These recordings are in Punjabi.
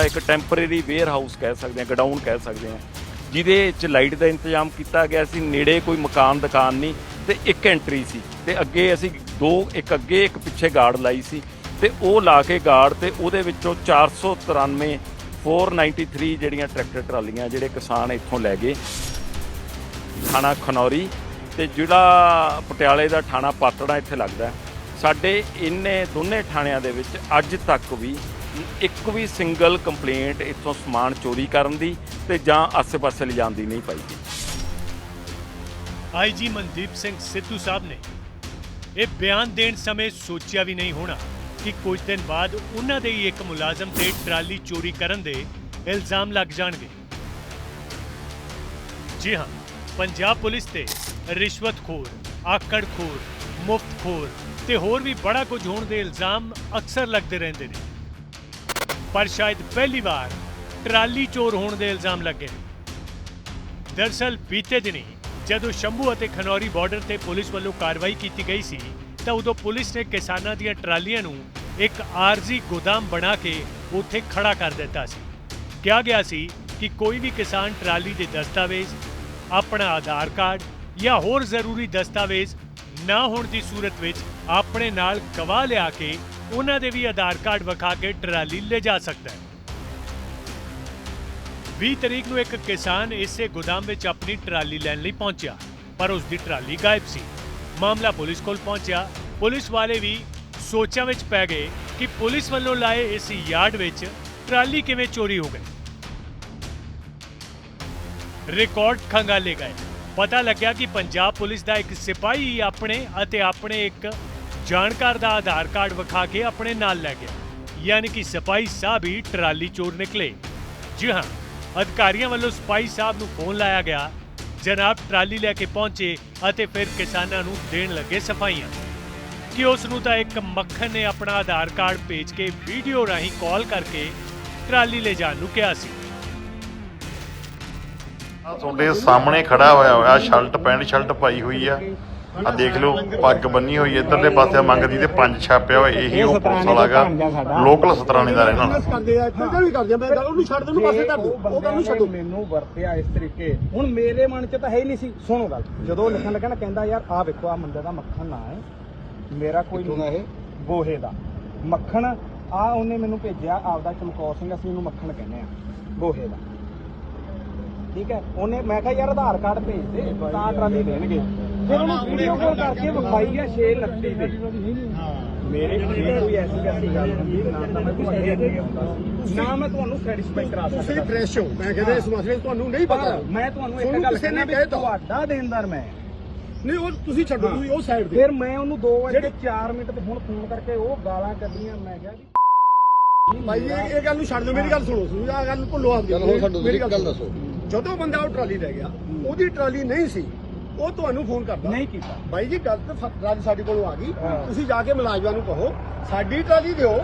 ਇੱਕ ਟੈਂਪਰੇਰੀ ਵੇਅਰ ਹਾਊਸ ਕਹਿ ਸਕਦੇ ਹਾਂ ਗਡਾਊਨ ਕਹਿ ਸਕਦੇ ਹਾਂ। ਜਿਹਦੇ 'ਚ ਲਾਈਟ ਦਾ ਇੰਤਜ਼ਾਮ ਕੀਤਾ ਗਿਆ ਸੀ, ਨੇੜੇ ਕੋਈ ਮਕਾਨ, ਦੁਕਾਨ ਨਹੀਂ, ਤੇ ਇੱਕ ਐਂਟਰੀ ਸੀ। ਤੇ ਅੱਗੇ ਅਸੀਂ ਦੋ, ਇੱਕ ਅੱਗੇ, ਇੱਕ ਪਿੱਛੇ ਗਾਰਡ ਲਾਈ ਸੀ। ਤੇ ਉਹ ਲਾ ਕੇ ਗਾਰਡ ਤੇ ਉਹਦੇ ਵਿੱਚੋਂ 493 493 ਜਿਹੜੀਆਂ ਟਰੈਕਟਰ ਟਰਾਲੀਆਂ, ਜਿਹੜੇ ਕਿਸਾਨ ਇੱਥੋਂ ਲੈ ਗਏ। ਥਾਣਾ ਖਨੌਰੀ ਤੇ ਜਿਹੜਾ ਪਟਿਆਲੇ ਦਾ ਥਾਣਾ ਪਾਤੜਾ ਇੱਥੇ ਲੱਗਦਾ ਸਾਡੇ ਇੰਨੇ ਦੋਨੇ ਥਾਣਿਆਂ ਦੇ ਵਿੱਚ ਅੱਜ ਤੱਕ ਵੀ ਇੱਕ ਵੀ ਸਿੰਗਲ ਕੰਪਲੇਂਟ ਇੱਥੋਂ ਸਮਾਨ ਚੋਰੀ ਕਰਨ ਦੀ ਤੇ ਜਾਂ ਆਸੇ-ਪਾਸੇ ਲਿਜਾਣ ਦੀ ਨਹੀਂ ਪਾਈ ਗਈ। ਆਈਜੀ ਮਨਦੀਪ ਸਿੰਘ ਸਿੱਧੂ ਸਾਹਿਬ ਨੇ ਇਹ ਬਿਆਨ ਦੇਣ ਸਮੇਂ ਸੋਚਿਆ ਵੀ ਨਹੀਂ ਹੋਣਾ ਕਿ ਕੁਝ ਦਿਨ ਬਾਅਦ ਉਹਨਾਂ ਦੇ ਹੀ ਇੱਕ ਮੁਲਾਜ਼ਮ ਤੇ ਟਰਾਲੀ ਚੋਰੀ ਕਰਨ ਦੇ ਇਲਜ਼ਾਮ ਲੱਗ ਜਾਣਗੇ। ਜੀ ਹਾਂ, ਪੰਜਾਬ ਪੁਲਿਸ ਤੇ ਰਿਸ਼ਵਤਖੋਰ, ਆਕੜਖੋਰ, ਮੁਫਤਖੋਰ ਤੇ ਹੋਰ ਵੀ ਬੜਾ ਕੁਝ ਹੋਣ ਦੇ ਇਲਜ਼ਾਮ ਅਕਸਰ ਲੱਗਦੇ ਰਹਿੰਦੇ ਨੇ। ਪਰ ਸ਼ਾਇਦ ਪਹਿਲੀ ਵਾਰ ਟਰਾਲੀ ਚੋਰ ਹੋਣ ਦੇ ਇਲਜ਼ਾਮ ਲੱਗੇ। ਨੇ ਦਰਸਲ ਬੀਤੇ ਦਿਨੀ ਜਦੋਂ ਸ਼ੰਭੂ ਅਤੇ ਖਨੌਰੀ ਬਾਰਡਰ ਤੇ ਪੁਲਿਸ ਵੱਲੋਂ ਕਾਰਵਾਈ ਕੀਤੀ ਗਈ ਸੀ, ਤਾਂ ਉਦੋਂ ਪੁਲਿਸ ਨੇ ਕਿਸਾਨਾਂ ਦੀਆਂ ਟਰਾਲੀਆਂ ਨੂੰ ਇੱਕ ਆਰਜ਼ੀ ਗੋਦਾਮ ਬਣਾ ਕੇ ਉੱਥੇ ਖੜਾ ਕਰ ਦਿੱਤਾ ਸੀ। ਕਿਹਾ ਗਿਆ ਸੀ ਕਿ ਕੋਈ ਵੀ ਕਿਸਾਨ ਟਰਾਲੀ ਦੇ ਦਸਤਾਵੇਜ਼, ਆਪਣਾ ਆਧਾਰ ਕਾਰਡ ਜਾਂ ਹੋਰ ਜ਼ਰੂਰੀ ਦਸਤਾਵੇਜ਼ ਨਾ ਹੋਣ ਦੀ ਸੂਰਤ ਵਿੱਚ ਆਪਣੇ ਨਾਲ ਗਵਾਹ ਲਿਆ ਕੇ ਉਹਨਾਂ ਦੇ ਵੀ ਆਧਾਰ ਕਾਰਡ ਵਿਖਾ ਕੇ ਟਰਾਲੀ ਲੈ ਜਾ ਸਕਦਾ ਹੈ। 20 ਤਰੀਕ ਨੂੰ ਇੱਕ ਕਿਸਾਨ ਇਸੇ ਗੋਦਾਮ ਵਿੱਚ ਆਪਣੀ ਟਰਾਲੀ ਲੈਣ ਲਈ ਪਹੁੰਚਿਆ, ਪਰ ਉਸ ਦੀ ਟਰਾਲੀ ਗਾਇਬ ਸੀ। ਮਾਮਲਾ ਪੁਲਿਸ ਕੋਲ ਪਹੁੰਚਿਆ। ਪੁਲਿਸ ਵਾਲੇ ਵੀ ਸੋਚਾਂ ਵਿੱਚ ਪੈ ਗਏ ਕਿ ਪੁਲਿਸ ਵੱਲੋਂ ਲਾਏ ਇਸ ਯਾਰਡ ਵਿੱਚ ਟਰਾਲੀ ਕਿਵੇਂ ਚੋਰੀ ਹੋ ਗਈ। ਰਿਕਾਰਡ ਖੰਗਾਲੇ ਗਏ। ਪਤਾ ਲੱਗਿਆ ਕਿ ਪੰਜਾਬ ਪੁਲਿਸ ਦਾ ਇੱਕ ਸਿਪਾਹੀ ਆਪਣੇ ਅਤੇ ਆਪਣੇ ਇੱਕ ਜਾਣਕਾਰ ਦਾ ਆਧਾਰ ਕਾਰਡ ਵਿਖਾ ਕੇ ਆਪਣੇ ਨਾਲ ਲੈ ਗਿਆ। ਯਾਨੀ ਕਿ ਸਿਪਾਹੀ ਸਾਹਿਬ ਹੀ ਟਰਾਲੀ ਚੋਰ ਨਿਕਲੇ। ਜੀ ਹਾਂ, ਅਧਿਕਾਰੀਆਂ ਵੱਲੋਂ ਸਿਪਾਹੀ ਸਾਹਿਬ ਨੂੰ ਫੋਨ ਲਾਇਆ ਗਿਆ। ਜਨਾਬ ਟਰਾਲੀ ਲੈ ਕੇ ਪਹੁੰਚੇ ਅਤੇ ਫਿਰ ਕਿਸਾਨਾਂ ਨੂੰ ਦੇਣ ਲੱਗੇ ਸਫਾਈਆਂ ਕਿ ਉਸ ਨੂੰ ਤਾਂ ਇੱਕ ਮੱਖਣ ਨੇ ਆਪਣਾ ਆਧਾਰ ਕਾਰਡ ਭੇਜ ਕੇ ਵੀਡੀਓ ਰਾਹੀਂ ਕਾਲ ਕਰਕੇ ਟਰਾਲੀ ਲੈ ਜਾਣ ਨੂੰ ਕਿਹਾ ਸੀ। ਤੁਹਾਡੇ ਸਾਹਮਣੇ ਖੜਾ ਹੋਇਆ ਹੋਇਆ ਸ਼ਰਟ, ਪੈਂਟ ਸ਼ਰਟ ਪਾਈ ਹੋਈ ਆ। ਆ ਦੇਖ ਲਓ ਪੱਗ ਬੰਨੀ ਹੋਈ ਇੱਧਰਲੇ ਪਾਸੇ ਮੰਗਦੀ ਤੇ ਪੰਜ ਛਾਪਿਆ ਹੋਇਆ ਇਹੀ ਉਹ ਪੁਲਿਸ ਵਾਲਾਗਾ ਲੋਕਲ ਸਤਰਾਣੀ ਦਾ ਰਹਿਣਾ। ਬਿਜ਼ਨਸ ਕਰਦੇ ਆ ਇੱਥੇ ਵੀ ਕਰਦੇ ਆ ਮੈਂ ਗੱਲ ਉਹਨੂੰ ਛੱਡ ਦੇ ਉਹਨੂੰ ਪਾਸੇ ਕਰ ਦੇ ਉਹ ਗੱਲ ਨੂੰ ਛੱਡੋ। ਮੈਨੂੰ ਵਰਤਿਆ ਇਸ ਤਰੀਕੇ। ਹੁਣ ਮੇਰੇ ਮਨ 'ਚ ਤਾਂ ਹੈ ਹੀ ਨਹੀਂ ਸੀ ਸੁਣੋ ਗੱਲ। ਜਦੋਂ ਲਿਖਣ ਲੱਗਾ ਨਾ ਕਹਿੰਦਾ ਯਾਰ ਆਹ ਵੇਖੋ ਆ ਮੁੰਡੇ ਦਾ ਮੱਖਣ ਨਾ ਹੈ। ਮੇਰਾ ਕੋਈ ਇਹ? ਬੋਹੇ ਦਾ। ਮੱਖਣ ਆ ਉਹਨੇ ਮੈਨੂੰ ਭੇਜਿਆ ਆਪਦਾ ਚਮਕੌਰ ਸਿੰਘ ਅਸੀਂ ਉਹਨੂੰ ਮੱਖਣ ਕਹਿੰਦੇ ਆ ਬੋਹੇ ਦਾ। ਠੀਕ ਹੈ? ਉਹਨੇ ਮੈਂ ਕਿਹਾ ਯਾਰ ਆਧਾਰ ਕਾਰਡ ਭੇਜ ਦੇ ਤਾਂ ਟਰਾਲੀ ਦੇਣਗੇ। ਫਿਰ ਉਹਨੂੰ ਵੀਡੀਓ ਕਾਲ ਕਰਕੇ ਵਿਖਾਈ ਆ 629 ਤੇ। ਮੇਰੇ ਕੋਲ ਕੋਈ ਐਸੀ ਐਸੀ ਗੱਲ ਨਹੀਂ ਨਾ ਤਾਂ ਮੈਂ ਤੁਹਾਡੇ ਅੱਗੇ ਹੁੰਦਾ ਸੀ, ਨਾ ਮੈਂ ਤੁਹਾਨੂੰ ਸੈਟੀਸਫਾਈ ਕਰਾ ਸਕਦਾ। ਤੁਸੀਂ ਫਰੈਸ਼ ਹੋ। ਮੈਂ ਕਹਿੰਦਾ ਇਸ ਮਸਲੇ 'ਚ ਤੁਹਾਨੂੰ ਨਹੀਂ ਪਤਾ। ਪਰ ਮੈਂ ਤੁਹਾਨੂੰ ਇੱਕ ਤੁਹਾਨੂੰ ਗੱਲ ਕਿਸੇ ਨੇ ਕਹਿਣਾ ਵੀ ਕਹਿ ਤਾ। ਤੁਹਾਡਾ ਦੇਣਦਾਰ ਮੈਂ। ਨਹੀਂ ਉਹ ਤੁਸੀਂ ਛੱਡੋ ਤੁਸੀਂ ਉਹ ਸਾਈਡ ਤੇ ਫਿਰ ਮੈਂ ਉਹਨੂੰ 2 ਵਜੇ 4 ਮਿੰਟ ਤੇ ਹੁਣ ਫੋਨ ਕਰਕੇ ਉਹ ਗਾਲਾਂ ਕੱਢੀਆਂ ਮੈਂ ਕਿਹਾ ਵੀ ਭਾਈ ਇਹ ਗੱਲ ਨੂੰ ਛੱਡ ਦਿਓ ਮੇਰੀ ਗੱਲ ਸੁਣੋ। ਤੁਸੀਂ ਗੱਲ ਨੂੰ ਭੁੱਲੋ ਆਪ ਮੇਰੀ ਗੱਲ ਦੱਸੋ। ਜਦੋਂ ਬੰਦਾ ਉਹ ਟਰਾਲੀ ਲੈ ਗਿਆ ਉਹਦੀ ਟਰਾਲੀ ਨਹੀਂ ਸੀ। ਉਹ ਤੁਹਾਨੂੰ ਫੋਨ ਕਰਦਾ। ਨਹੀਂ ਕੀਤਾ। ਭਾਈ ਜੀ ਗੱਲ ਤਾਂ ਸਾ- ਟਰਾਲੀ ਸਾਡੇ ਕੋਲੋਂ ਆ ਗਈ। ਹਾਂ। ਤੁਸੀਂ ਜਾ ਕੇ ਮੁਲਾਜ਼ਮਾਂ ਨੂੰ ਕਹੋ ਸਾਡੀ ਟਰਾਲੀ ਦਿਓ।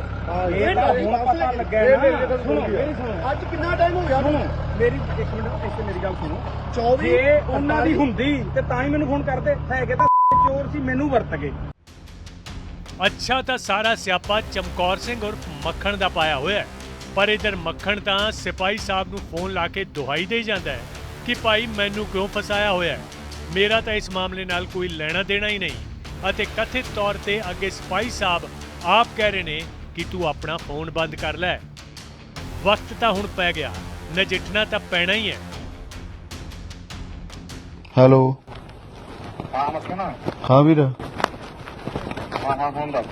ਇਹ ਤਾਂ ਟਰਾਲੀ ਹੁਣ ਵਾਪਸ ਪਤਾ ਲੈ ਲੱਗਿਆ ਕੇ- ਨਾ। ਇਹ ਮੇਰੀ ਗੱਲ ਸੁਣੋ, ਸੁਣੋ, ਮੇਰੀ ਸੁਣੋ। ਅੱਜ ਕਿੰਨਾ ਟਾਈਮ ਹੋ ਗਿਆ? ਸੁਣੋ ਮੇਰੀ ਇੱਕ ਮਿੰਟ ਇੱਥੇ ਮੇਰੀ ਗੱਲ ਸੁਣੋ। 24 ਜੇ ਉਹਨਾਂ ਦੀ ਹੁੰਦੀ ਤੇ ਤਾਂ ਹੀ ਮੈਨੂੰ ਫੋਨ ਕਰਦੇ। ਹੈਗੇ ਤਾਂ ਚੋਰ ਸੀ ਮੈਨੂੰ ਵਰਤ ਗਏ। ਅੱਛਾ ਤਾਂ ਸਾਰਾ ਸਿਆਪਾ ਚਮਕੌਰ ਸਿੰਘ ਉਰਫ ਮੱਖਣ ਦਾ ਪਾਇਆ ਹੋਇਆ ਹੈ। ਪਰ ਇਧਰ ਮੱਖਣ ਤਾਂ ਸਿਪਾਹੀ ਸਾਹਿਬ ਨੂੰ ਫੋਨ ਲਾ ਕੇ ਦੁਹਾਈ ਦੇ ਜਾਂਦਾ ਹੈ ਕਿ ਭਾਈ ਮੈਨੂੰ ਕਿਉਂ ਫਸਾਇਆ ਹੋਇਆ ਹੈ? ਮੇਰਾ ਤਾਂ ਇਸ ਮਾਮਲੇ ਨਾਲ ਕੋਈ ਲੈਣਾ ਦੇਣਾ ਹੀ ਨਹੀਂ। ਅਤੇ ਕਥਿਤ ਤੌਰ ਤੇ ਅੱਗੇ ਸਿਪਾਹੀ ਸਾਹਿਬ ਆਪ ਕਹਿ ਰਹੇ ਨੇ ਕਿ ਤੂੰ ਆਪਣਾ ਫੋਨ ਬੰਦ ਕਰ ਲੈ। ਵਕਤ ਤਾਂ ਹੁਣ ਪੈ ਗਿਆ ਨਜਿੱਠਣਾ ਤਾਂ ਪੈਣਾ ਹੀ ਹੈ। ਹੈਲੋ। ਹਾਂ ਮੱਖਣਾ ਹਾਂ ਵੀਰ। ਹਾਂ ਹਾਂ ਫੋਨ ਦੱਸ।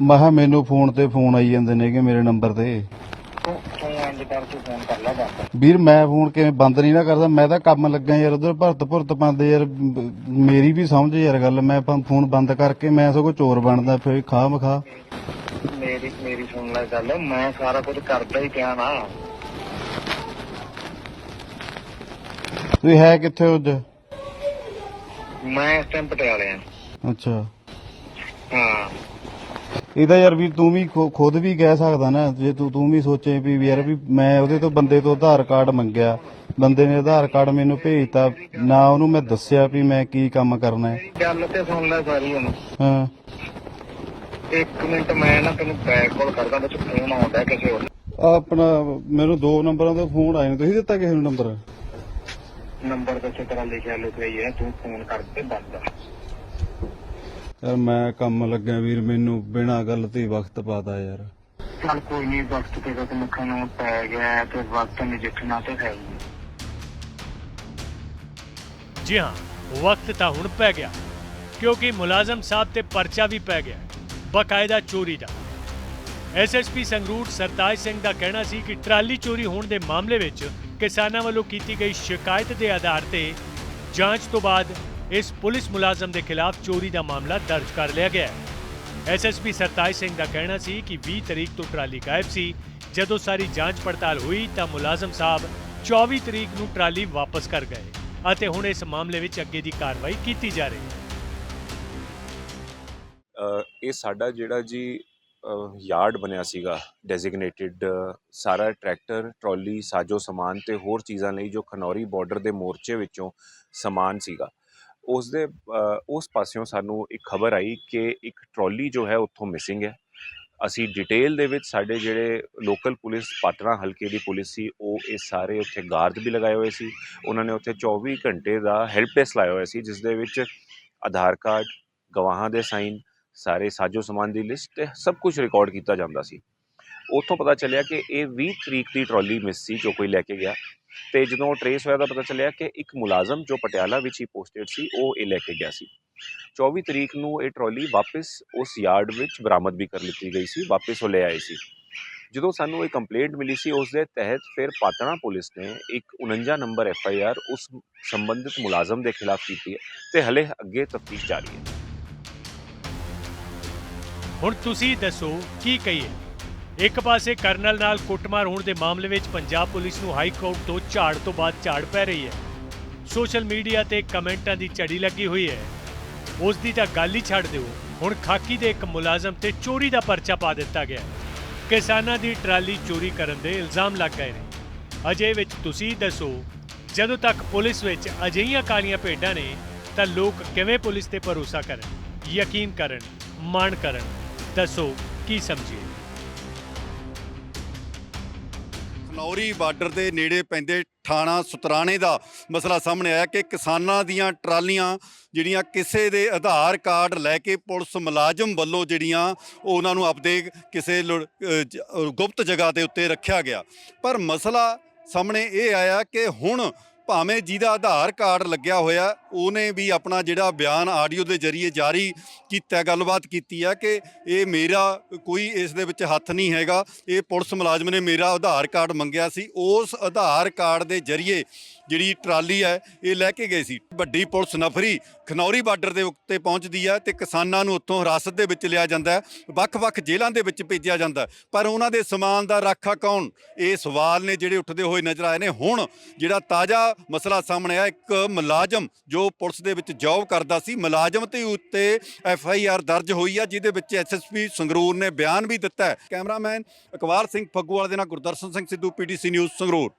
ਮਹਾ ਮੈਨੂੰ ਫੋਨ ਤੇ ਫੋਨ ਆਈ ਜਾਂਦੇ ਨੇਗੇ ਮੇਰੇ ਨੰਬਰ ਤੂੰ। ਤੂੰ ਇੰਜ ਕਰ ਤੂੰ ਫੋਨ ਕਰ ਲੈ ਬਸ ਵੀਰ ਮੈਂ ਫੋਨ ਕਿਵੇਂ ਬੰਦ ਨਹੀਂ ਨਾ ਕਰਦਾ ਮੈਂ ਤਾਂ ਕੰਮ ਲੱਗਾ ਯਾਰ ਉਧਰ ਭਰਤ ਭੁਰਤ ਪਾਉਂਦੇ ਯਾਰ ਬ- ਮੇਰੀ ਵੀ ਸਮਝ ਯਾਰ ਗੱਲ ਮੈਂ ਪ- ਫੋਨ ਬੰਦ ਕਰਕੇ ਮੈਂ ਸਗੋਂ ਚੋਰ ਬਣਦਾ ਫਿਰ ਖਾ ਮਖਾ। ਮੇਰੀ ਮੇਰੀ ਸੁਣ ਲੈ ਗੱਲ ਮੈਂ ਸਾਰਾ ਕੁਝ ਕਰਦਾ ਹੀ ਪਿਆ ਨਾ। ਤੁਸੀਂ ਹੈ ਕਿੱਥੇ ਉੱਜ? ਮੈਂ ਇਸ ਟਾਈਮ ਪਟਿਆਲੇ ਆ। ਅੱਛਾ। ਹਾਂ। ਇਹਦਾ ਯਾਰ ਵੀ ਤੂੰ ਵੀ ਖੁ- ਖੁਦ ਵੀ ਕਹਿ ਸਕਦਾ ਨਾ ਜੇ ਤੂੰ ਤੂੰ ਵੀ ਸੋਚੇ ਵੀ ਯਾਰ ਵੀ ਮੈਂ ਉਹਦੇ ਤੋਂ ਬੰਦੇ ਤੋਂ ਆਧਾਰ ਕਾਰਡ ਮੰਗਿਆ ਬੰਦੇ ਨੇ ਆਧਾਰ ਕਾਰਡ ਮੈਨੂੰ ਭੇਜਤਾ ਨਾ ਉਹਨੂੰ ਮੈਂ ਦੱਸਿਆ ਵੀ ਮੈਂ ਕੀ ਕੰਮ ਕਰਨਾ ਹੈ। ਗੱਲ ਤੇ ਸੁਣ ਲੈ ਸਾਰੀ ਹੁਣ। ਹਾਂ। ਇੱਕ ਮਿੰਟ ਮੈਂ ਨਾ ਤੈਨੂੰ ਬੈਕ ਕਾਲ ਕਰਦਾ ਵਿੱਚ ਫੋਨ ਆਉਂਦਾ ਕਿਸੇ ਹੋਰ ਆਹ ਆਪਣਾ ਮੈਨੂੰ ਦੋ ਨੰਬਰਾਂ ਤੋਂ ਫੋਨ ਆਏ ਨੇ ਤੁਸੀਂ ਦਿੱਤਾ ਕਿਸੇ ਨੂੰ ਨੰਬਰ? ਨੰਬਰ ਤੇ ਤੇਰਾ ਲਿਖਿਆ ਲੁਕਿਆ ਹੀ ਹੈ ਤੂੰ ਫੋਨ ਕਰਕੇ ਦੱਸ ਦਾ ਯਾਰ ਮੈਂ ਕੰਮ ਲੱਗਿਆ ਵੀਰ ਮੈਨੂੰ ਬਿਨਾਂ ਗੱਲ ਤੇ ਹੀ ਵਕਤ ਪਾਤਾ ਯਾਰ। ਚੱਲ ਕੋਈ ਨਹੀਂ ਵਕਤ ਤੇ ਤਾਂ ਮੁੱਖਾਂ ਨੂੰ ਪੈ ਗਿਆ ਹੈ ਤੇ ਵਕਤ ਨਜਿੱਠਣਾ ਤੇ ਹੈ ਹੀ। ਜੀ ਹਾਂ ਵਕਤ ਤਾਂ ਹੁਣ ਪੈ ਗਿਆ ਕਿਉਂਕਿ ਮੁਲਾਜ਼ਮ ਸਾਹਿਬ ਤੇ ਪਰਚਾ ਵੀ ਪੈ ਗਿਆ ਬਕਾਇਦਾ ਚੋਰੀ ਦਾ। ਐਸਐਸਪੀ ਸੰਗਰੂਰ ਸਰਤਾਜ ਸਿੰਘ ਦਾ ਕਹਿਣਾ ਸੀ ਕਿ ਟਰਾਲੀ ਚੋਰੀ ਹੋਣ ਦੇ ਮਾਮਲੇ ਵਿੱਚ ਕਿਸਾਨਾਂ ਵੱਲੋਂ ਕੀਤੀ ਗਈ ਸ਼ਿਕਾਇਤ ਦੇ ਆਧਾਰ ਤੇ ਜਾਂਚ ਤੋਂ ਬਾਅਦ ਇਸ ਪੁਲਿਸ ਮੁਲਾਜ਼ਮ ਦੇ ਖਿਲਾਫ ਚੋਰੀ ਦਾ ਮਾਮਲਾ ਦਰਜ ਕਰ ਲਿਆ ਗਿਆ ਹੈ। ਐਸਐਸਪੀ ਸਰਤਾਜ ਸਿੰਘ ਦਾ ਕਹਿਣਾ ਸੀ ਕਿ 20 ਤਰੀਕ ਤੋਂ ਟਰਾਲੀ ਗਾਇਬ ਸੀ। ਜਦੋਂ ਸਾਰੀ ਜਾਂਚ ਪੜਤਾਲ ਹੋਈ ਤਾਂ ਮੁਲਾਜ਼ਮ ਸਾਹਿਬ 24 ਤਰੀਕ ਨੂੰ ਟਰਾਲੀ ਵਾਪਸ ਕਰ ਗਏ ਅਤੇ ਹੁਣ ਇਸ ਮਾਮਲੇ ਵਿੱਚ ਅੱਗੇ ਦੀ ਕਾਰਵਾਈ ਕੀਤੀ ਜਾ ਰਹੀ ਹੈ। ਇਹ ਸਾਡਾ ਜਿਹੜਾ ਜੀ ਯਾਰਡ ਬਣਿਆ ਸੀਗਾ ਡੈਜ਼ਿਗਨੇਟਿਡ ਸਾਰਾ ਟਰੈਕਟਰ ਟਰਾਲੀ ਸਾਜੋ ਸਮਾਨ ਤੇ ਹੋਰ ਚੀਜ਼ਾਂ ਲਈ ਜੋ ਖਨੌਰੀ ਬਾਰਡਰ ਦੇ ਮੋਰਚੇ ਵਿੱਚੋਂ ਸਮਾਨ ਸੀਗਾ। ਉਸ ਦੇ ਉਸ ਪਾਸਿਓਂ ਸਾਨੂੰ ਇੱਕ ਖਬਰ ਆਈ ਕਿ ਇੱਕ ਟਰਾਲੀ ਜੋ ਹੈ ਉੱਥੋਂ ਮਿਸਿੰਗ ਹੈ। ਅਸੀਂ ਡਿਟੇਲ ਦੇ ਵਿੱਚ ਸਾਡੇ ਜਿਹੜੇ ਲੋਕਲ ਪੁਲਿਸ ਪਾਤਰਾ ਹਲਕੇ ਦੀ ਪੁਲਿਸ ਸੀ, ਉਹ ਇਹ ਸਾਰੇ ਉੱਥੇ ਗਾਰਡ ਵੀ ਲਗਾਏ ਹੋਏ ਸੀ। ਉਹਨਾਂ ਨੇ ਉੱਥੇ 24 ਘੰਟੇ ਦਾ ਹੈਲਪ ਡੈਸਕ ਲਾਇਆ ਹੋਇਆ ਸੀ ਜਿਸ ਦੇ ਵਿੱਚ ਆਧਾਰ ਕਾਰਡ, ਗਵਾਹਾਂ ਦੇ ਸਾਈਨ ਸਾਰੇ ਸਾਜੋ ਸਮਾਨ ਦੀ ਲਿਸਟ ਤੇ ਸਭ ਕੁਝ ਰਿਕਾਰਡ ਕੀਤਾ ਜਾਂਦਾ ਸੀ। ਉੱਥੋਂ ਪਤਾ ਚੱਲਿਆ ਕਿ ਇਹ 20 ਤਰੀਕ ਦੀ ਟਰਾਲੀ ਮਿਸ ਸੀ, ਜੋ ਕੋਈ ਲੈ ਕੇ ਗਿਆ। ਤੇ ਜਦੋਂ ਟਰੇਸ ਹੋਇਆ ਤਾਂ ਪਤਾ ਚੱਲਿਆ ਕਿ ਇੱਕ ਮੁਲਾਜ਼ਮ ਜੋ ਪਟਿਆਲਾ ਵਿੱਚ ਹੀ ਪੋਸਟਡ ਸੀ, ਉਹ ਇਹ ਲੈ ਕੇ ਗਿਆ ਸੀ। 24 ਤਰੀਕ ਨੂੰ ਇਹ ਟਰਾਲੀ ਵਾਪਸ ਉਸ ਯਾਰਡ ਵਿੱਚ ਬਰਾਮਦ ਵੀ ਕਰ ਲਿੱਤੀ ਗਈ ਸੀ, ਵਾਪਸ ਉਹ ਲੈ ਆਏ ਸੀ। ਜਦੋਂ ਸਾਨੂੰ ਇਹ ਕੰਪਲੇਂਟ ਮਿਲੀ ਸੀ, ਉਸ ਦੇ ਤਹਿਤ ਫਿਰ ਪਾਤਣਾ ਪੁਲਿਸ ਨੇ ਇੱਕ 49 ਨੰਬਰ ਐਫ ਆਈ ਆਰ ਉਸ ਸੰਬੰਧਿਤ ਮੁਲਾਜ਼ਮ ਦੇ ਖਿਲਾਫ ਕੀਤੀ ਹੈ ਤੇ ਹਲੇ ਅੱਗੇ ਤਫਤੀਸ਼ ਜਾਰੀ ਹੈ। ਹੁਣ ਤੁਸੀਂ ਦੱਸੋ, ਕੀ ਕਹੀਏ? ਇੱਕ ਪਾਸੇ ਕਰਨਲ ਨਾਲ ਕੁੱਟਮਾਰ ਹੋਣ ਦੇ ਮਾਮਲੇ ਵਿੱਚ ਪੰਜਾਬ ਪੁਲਿਸ ਨੂੰ ਹਾਈ ਕੋਰਟ ਤੋਂ ਝਾੜ ਤੋਂ ਬਾਅਦ ਝਾੜ ਪੈ ਰਹੀ ਹੈ। ਸੋਸ਼ਲ ਮੀਡੀਆ ਤੇ ਕਮੈਂਟਾਂ ਦੀ ਝੜੀ ਲੱਗੀ ਹੋਈ ਹੈ। ਉਸ ਦੀ ਤਾਂ ਗੱਲ ਹੀ ਛੱਡ ਦਿਓ। ਹੁਣ ਖਾਕੀ ਦੇ ਇੱਕ ਮੁਲਾਜ਼ਮ ਤੇ ਚੋਰੀ ਦਾ ਪਰਚਾ ਪਾ ਦਿੱਤਾ ਗਿਆ ਕਿਸਾਨਾਂ ਦੀ ਟਰਾਲੀ ਚੋਰੀ ਕਰਨ ਦੇ ਇਲਜ਼ਾਮ ਲੱਗ ਗਏ ਨੇ। ਅਜੇ ਵਿੱਚ ਤੁਸੀਂ ਦੱਸੋ, ਜਦੋਂ ਤੱਕ ਪੁਲਿਸ ਵਿੱਚ ਅਜਿਹੀਆਂ ਕਾਲੀਆਂ ਭੇਡਾਂ ਨੇ, ਤਾਂ ਲੋਕ ਕਿਵੇਂ ਪੁਲਿਸ ਤੇ ਭਰੋਸਾ ਕਰਨ, ਯਕੀਨ ਕਰਨ, ਮਾਣ ਕਰਨ? ਦੱਸੋ, ਕੀ ਸਮਝੀਏ? ਖਨੌਰੀ ਬਾਰਡਰ ਦੇ ਨੇੜੇ ਪੈਂਦੇ ਥਾਣਾ ਸੁਤਰਾਣੇ ਦਾ ਮਸਲਾ ਸਾਹਮਣੇ ਆਇਆ ਕਿ ਕਿਸਾਨਾਂ ਦੀਆਂ ਟਰਾਲੀਆਂ ਜਿਹੜੀਆਂ ਕਿਸੇ ਦੇ ਆਧਾਰ ਕਾਰਡ ਲੈ ਕੇ ਪੁਲਿਸ ਮੁਲਾਜ਼ਮ ਵੱਲੋਂ ਜਿਹੜੀਆਂ ਉਹਨਾਂ ਨੂੰ ਆਪਦੇ ਕਿਸੇ ਲੁ- ਗੁਪਤ ਜਗ੍ਹਾ ਦੇ ਉੱਤੇ ਰੱਖਿਆ ਗਿਆ। ਪਰ ਮਸਲਾ ਸਾਹਮਣੇ ਇਹ ਆਇਆ ਕਿ ਹੁਣ ਭਾਵੇਂ ਜਿਹਦਾ ਆਧਾਰ ਕਾਰਡ ਲੱਗਿਆ ਹੋਇਆ ਉਹਨੇ ਵੀ ਆਪਣਾ ਜਿਹੜਾ ਬਿਆਨ ਆਡੀਓ ਦੇ ਜ਼ਰੀਏ ਜਾਰੀ ਕੀਤਾ, ਗੱਲਬਾਤ ਕੀਤੀ ਹੈ ਕਿ ਇਹ ਮੇਰਾ ਕੋਈ ਇਸ ਦੇ ਵਿੱਚ ਹੱਥ ਨਹੀਂ ਹੈਗਾ। ਇਹ ਪੁਲਿਸ ਮੁਲਾਜ਼ਮ ਨੇ ਮੇਰਾ ਆਧਾਰ ਕਾਰਡ ਮੰਗਿਆ ਸੀ। ਉਸ ਆਧਾਰ ਕਾਰਡ ਦੇ ਜ਼ਰੀਏ ਜਿਹੜੀ ਟਰਾਲੀ ਹੈ, ਇਹ ਲੈ ਕੇ ਗਏ ਸੀ। ਵੱਡੀ ਪੁਲਿਸ ਨਫਰੀ ਖਨੌਰੀ ਬਾਰਡਰ ਦੇ ਉੱਤੇ ਪਹੁੰਚਦੀ ਹੈ ਤੇ ਕਿਸਾਨਾਂ ਨੂੰ ਉੱਥੋਂ ਹਿਰਾਸਤ ਦੇ ਵਿੱਚ ਲਿਆ ਜਾਂਦਾ ਹੈ। ਵੱਖ-ਵੱਖ ਜੇਲ੍ਹਾਂ ਦੇ ਵਿੱਚ ਭੇਜਿਆ ਜਾਂਦਾ ਪਰ ਉਹਨਾਂ ਦੇ ਸਮਾਨ ਦਾ ਰਾਖਾ ਕੌਣ? ਇਹ ਸਵਾਲ ਨੇ ਜਿਹੜੇ ਉੱਠਦੇ ਹੋਏ ਨਜ਼ਰ ਆਏ ਨੇ। ਹੁਣ ਜਿਹੜਾ ਤਾਜ਼ਾ ਮਸਲਾ ਸਾਹਮਣੇ ਆਇਆ, ਇੱਕ ਮੁਲਾਜ਼ਮ ਜੋ ਪੁਲਿਸ ਦੇ ਵਿੱਚ ਜੌਬ ਕਰਦਾ ਸੀ, ਮੁਲਾਜ਼ਮ ਤੇ ਉੱਤੇ ਐਫ ਆਈ ਆਰ ਦਰਜ ਹੋਈ ਆ, ਜਿਹਦੇ ਵਿੱਚ ਐਸ ਐਸ ਪੀ ਸੰਗਰੂਰ ਨੇ ਬਿਆਨ ਵੀ ਦਿੱਤਾ ਹੈ। ਕੈਮਰਾਮੈਨ ਇਕਬਾਲ ਸਿੰਘ ਫੱਗੂਵਾਲ ਦੇ ਨਾਲ Gurdarshan Singh Sidhu, P T C news Sangrur.